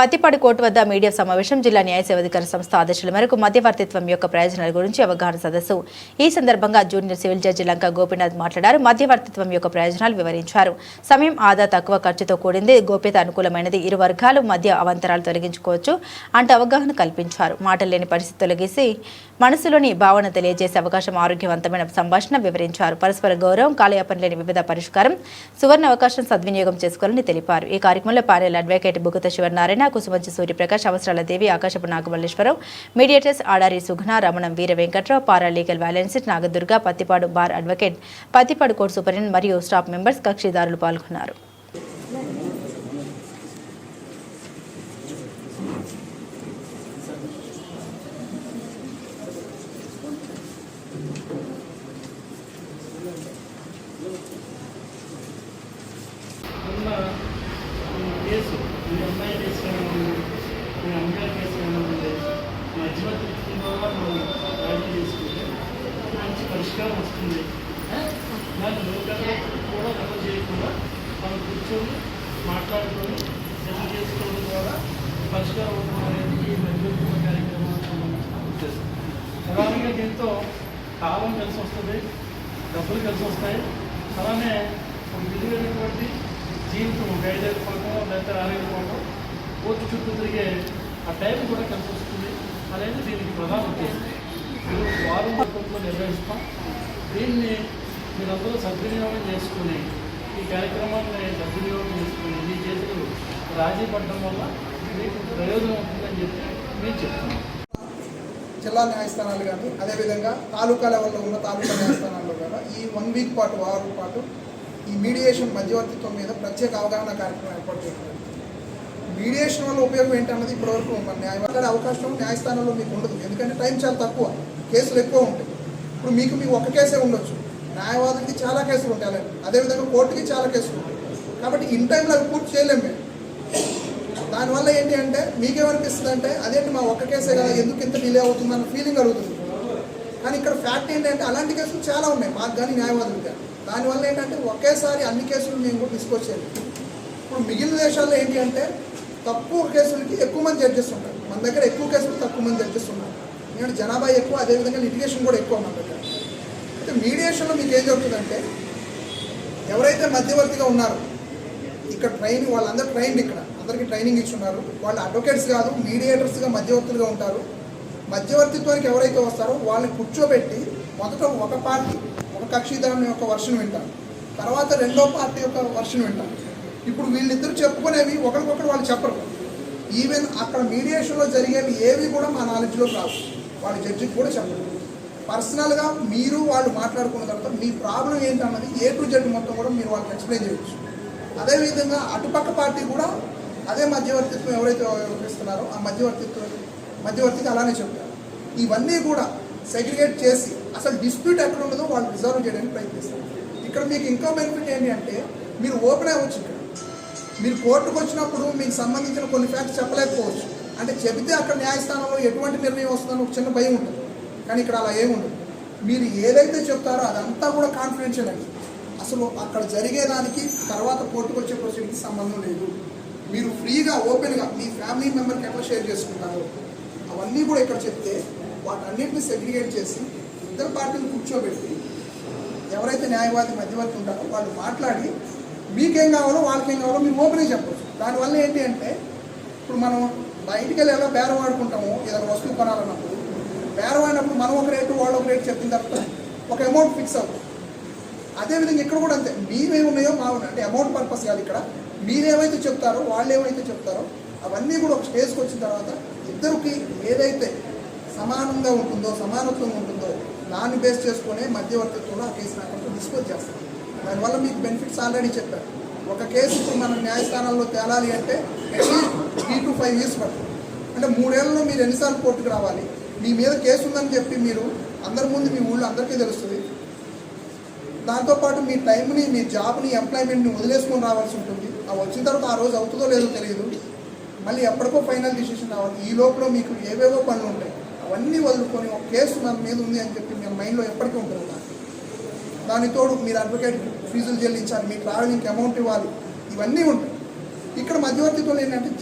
Pattipadu court వద్ద media సమావేశం జిల్లా న్యాయ సేవాధికార సంస్థ ఆదేశాల మేరకు మధ్యవర్తిత్వం యొక్క ప్రయోజనాల గురించి అవగాహన సదస్సు. ఈ సందర్భంగా junior civil judge Lanka Gopinath మాట్లాడారు. మధ్యవర్తిత్వం యొక్క ప్రయోజనాలు వివరించారు. సమయం ఆదా తక్కువ ఖర్చుతో కూడింది. గోప్యత అనుకూలమైనది. ఇరు వర్గాలు మధ్య అవంతరాలు తొలగించుకోవచ్చు అంటూ అవగాహన కల్పించారు. మాటలు లేని పరిస్థితి తొలగిసి మనసులోని భావన తెలియజేసే అవకాశం ఆరోగ్యవంతమైన సంభాషణ వివరించారు. పరస్పర గౌరవం కాలయాపన లేని వివిధ పరిష్కారం సువర్ణ అవకాశం సద్వినియోగం చేసుకోవాలని తెలిపారు. ఈ కార్యక్రమంలో Paryala advocate Bugata Sivanarayana Kusumanchi Suryaprakash Avasarala Devi Akashapu Nagamalleswararao mediators Adari Sughana Ramanam Veera Venkatrao para legal వ్యాలెన్సిట్ Nagadurga Pattipadu bar advocate Pattipadu court superintendent మరియు స్టాఫ్ మెంబర్స్ కక్షిదారులు పాల్గొన్నారు ఉన్న ఈ కేసు ఈ అమ్మాయి కేసు కానివ్వండి ఈ అమ్మాయి కేసు కానివ్వండి మధ్యవర్తిత్వం ద్వారా మనం రాజీ చేసుకుంటే మంచి పరిష్కారం వస్తుంది. దాన్ని లోకల్ కూడా రద్దు చేయకుండా మనం కూర్చొని మాట్లాడుకొని సెటిల్ చేసుకోవడం ద్వారా పరిష్కారం అవుతుంది అనేది ఈ మధ్యవర్తిత్వ కార్యక్రమానికి సంబంధించిన ఉద్దేశం ప్రధానంగా దీంతో కాలం కలిసి వస్తుంది డబ్బులు కలిసి వస్తాయి. అలానే ఒక విలువైనటువంటి జీవితం ఒక ఐదైదు లేకపోతే రాలేకపోవడం పడటం కోర్టు చుట్టూ తిరిగే ఆ టైం కూడా కలిసి వస్తుంది. అనేది దీనికి ప్రధాన ఉద్దేశం ఇది వారం మొత్తంలో నిర్వహిస్తాం దీన్ని మీరందరూ సద్వినియోగం చేసుకుని ఈ కార్యక్రమాన్ని సద్వినియోగం చేసుకుని మీ చేతులు రాజీ పడడం వల్ల మీకు ప్రయోజనం ఉంటుందని చెప్పి మేము చెప్తున్నాం. జిల్లా న్యాయస్థానాలు కానీ అదేవిధంగా తాలూకా లెవెల్లో ఉన్న తాలూకా న్యాయస్థానాల్లో కూడా ఈ వన్ వీక్ పాటు వారం పాటు ఈ మీడియేషన్ మధ్యవర్తిత్వం మీద ప్రత్యేక అవగాహన కార్యక్రమం ఏర్పాటు చేయడం మీడియేషన్ వల్ల ఉపయోగం ఏంటన్నది ఇప్పటివరకు మన న్యాయ అవకాశం న్యాయస్థానంలో మీకు ఉండదు. ఎందుకంటే టైం చాలా తక్కువ. కేసులు ఎక్కువ ఉంటాయి. ఇప్పుడు మీకు మీకు ఒక కేసే ఉండొచ్చు. న్యాయవాదులకి చాలా కేసులు ఉంటాయి. అలాగే అదేవిధంగా కోర్టుకి చాలా కేసులు ఉంటాయి. కాబట్టి ఇన్ టైంలో అవి పూర్తి చేయలేము మేము. దానివల్ల ఏంటి అంటే మీకేమనిపిస్తుంది అంటే అదేంటి మా ఒక్క కేసే కదా ఎందుకు ఇంత డిలే అవుతుంది? అన్న ఫీలింగ్ అడుగుతుంది. కానీ ఇక్కడ ఫ్యాక్ట్ ఏంటంటే అలాంటి కేసులు చాలా ఉన్నాయి. మాకు కానీ న్యాయవాదులు కానీ. దానివల్ల ఏంటంటే ఒకేసారి అన్ని కేసులు మేము కూడా తీసుకొచ్చేది ఇప్పుడు మిగిలిన దేశాల్లో ఏంటి అంటే తక్కువ కేసులకి ఎక్కువ మంది జడ్జెస్ ఉంటారు. మన దగ్గర ఎక్కువ కేసులు తక్కువ మంది జడ్జెస్ ఉన్నారు. ఎందుకంటే జనాభా ఎక్కువ అదేవిధంగా లిటిగేషన్ కూడా ఎక్కువ మన దగ్గర. అయితే మీడియేషన్లో మీకు ఏం జరుగుతుందంటే ఎవరైతే మధ్యవర్తిగా ఉన్నారో ఇక్కడ ట్రైనింగ్ వాళ్ళందరూ ట్రైన్డ్ ఇక్కడ. అందరికీ ట్రైనింగ్ ఇచ్చున్నారు. వాళ్ళు అడ్వకేట్స్ కాదు మీడియేటర్స్గా మధ్యవర్తులుగా ఉంటారు. మధ్యవర్తిత్వానికి ఎవరైతే వస్తారో వాళ్ళని కూర్చోబెట్టి మొదట ఒక పార్టీ ఒక కక్షిదారుని యొక్క వర్షన్ వింటారు. తర్వాత రెండో పార్టీ యొక్క వర్షన్ వింటారు. ఇప్పుడు వీళ్ళిద్దరు చెప్పుకునేవి ఒకరికొకరు వాళ్ళు చెప్పరు. ఈవెన్ అక్కడ మీడియేషన్లో జరిగేవి ఏవి కూడా మా నాలెడ్జ్లో రావు. వాళ్ళు జడ్జికి కూడా చెప్పండి. పర్సనల్గా మీరు వాళ్ళు మాట్లాడుకున్న తర్వాత మీ ప్రాబ్లం ఏంటన్నది ఏ టు జెడ్ మొత్తం కూడా మీరు వాళ్ళకి ఎక్స్ప్లెయిన్ చేయొచ్చు. అదేవిధంగా అటుపక్క పార్టీ కూడా అదే మధ్యవర్తిత్వం ఎవరైతే వ్యవహరిస్తున్నారో ఆ మధ్యవర్తిత్వం మధ్యవర్తికి అలానే చెప్తారు. ఇవన్నీ కూడా సెగ్రిగేట్ చేసి అసలు డిస్ప్యూట్ ఎక్కడ ఉండదో వాళ్ళు రిజర్వ్ చేయడానికి ప్రయత్నిస్తారు. ఇక్కడ మీకు ఇంకో బెనిఫిట్ ఏంటి అంటే మీరు ఓపెన్ అవ్వచ్చు ఇక్కడ. మీరు కోర్టుకు వచ్చినప్పుడు మీకు సంబంధించిన కొన్ని ఫ్యాక్ట్స్ చెప్పలేకపోవచ్చు. అంటే చెబితే అక్కడ న్యాయస్థానంలో ఎటువంటి నిర్ణయం వస్తుందని ఒక చిన్న భయం ఉంటుంది. కానీ ఇక్కడ అలా ఏముండదు మీరు ఏదైతే చెప్తారో అదంతా కూడా కాన్ఫిడెన్షియల్ అండి. అసలు అక్కడ జరిగేదానికి తర్వాత కోర్టుకు వచ్చే ప్రొసీడింగ్కి సంబంధం లేదు. మీరు ఫ్రీగా ఓపెన్గా మీ ఫ్యామిలీ మెంబర్కి ఎట్లా షేర్ చేసుకుంటారో అవన్నీ కూడా ఇక్కడ చెప్తే వాటన్నిటిని సెగ్రిగేట్ చేసి ఇద్దరు పార్టీలు కూర్చోబెట్టి ఎవరైతే న్యాయవాది మధ్యవర్తి ఉంటారో వాళ్ళు మాట్లాడి మీకేం కావాలో వాళ్ళకేం కావాలో మీరు ఓపెన్గా చెప్పచ్చు. దానివల్ల ఏంటి అంటే ఇప్పుడు మనం బయటికి వెళ్ళి ఎలా బేరం ఆడుకుంటాము ఏదైనా వస్తువు కొనాలన్నప్పుడు బేరం అయినప్పుడు మనం ఒక రేటు వాళ్ళు ఒక రేటు చెప్పిన తర్వాత ఒక అమౌంట్ ఫిక్స్ అవుతుంది. అదేవిధంగా ఇక్కడ కూడా అంతే. మీరేమి ఉన్నాయో మా అంటే అమౌంట్ పర్పస్ కాదు ఇక్కడ. మీరేమైతే చెప్తారో వాళ్ళు ఏమైతే చెప్తారో అవన్నీ కూడా ఒక స్టేజ్కి వచ్చిన తర్వాత ఇద్దరికి ఏదైతే సమానంగా ఉంటుందో సమానత్వం ఉంటుందో దాన్ని బేస్ చేసుకునే మధ్యవర్తిత్వంలో ఆ కేసు నాకు డిస్పోజ్ చేస్తారు. దానివల్ల మీకు బెనిఫిట్స్ ఆల్రెడీ చెప్పారు. ఒక కేసు ఇప్పుడు మనం న్యాయస్థానంలో తేలాలి అంటే at least three to five years పడుతుంది. అంటే మూడేళ్ళలో మీరు ఎన్నిసార్లు కోర్టుకు రావాలి? మీ మీద కేసు ఉందని చెప్పి మీరు అందరి ముందు మీ ఊళ్ళో అందరికీ తెలుస్తుంది. దాంతోపాటు మీ టైంని మీ జాబ్ని ఎంప్లాయ్మెంట్ని వదిలేసుకొని రావాల్సి ఉంటుంది. అవి వచ్చిన తర్వాత ఆ రోజు అవుతుందో లేదో తెలియదు. మళ్ళీ ఎప్పటికో ఫైనల్ డిసిషన్ రావాలి. ఈ లోపల మీకు ఏవేవో పనులు ఉంటాయి. అవన్నీ వదులుకొని ఒక కేసు మన మీద ఉంది అని చెప్పి మీ మైండ్లో ఎప్పటికీ ఉంటుంది. దానితోడు మీరు అడ్వకేట్ ఫీజులు చెల్లించాలి మీ ట్రావెలింగ్కి అమౌంట్ ఇవ్వాలి ఇవన్నీ ఉంటాయి. ఇక్కడ మధ్యవర్తిత్వం ఏంటంటే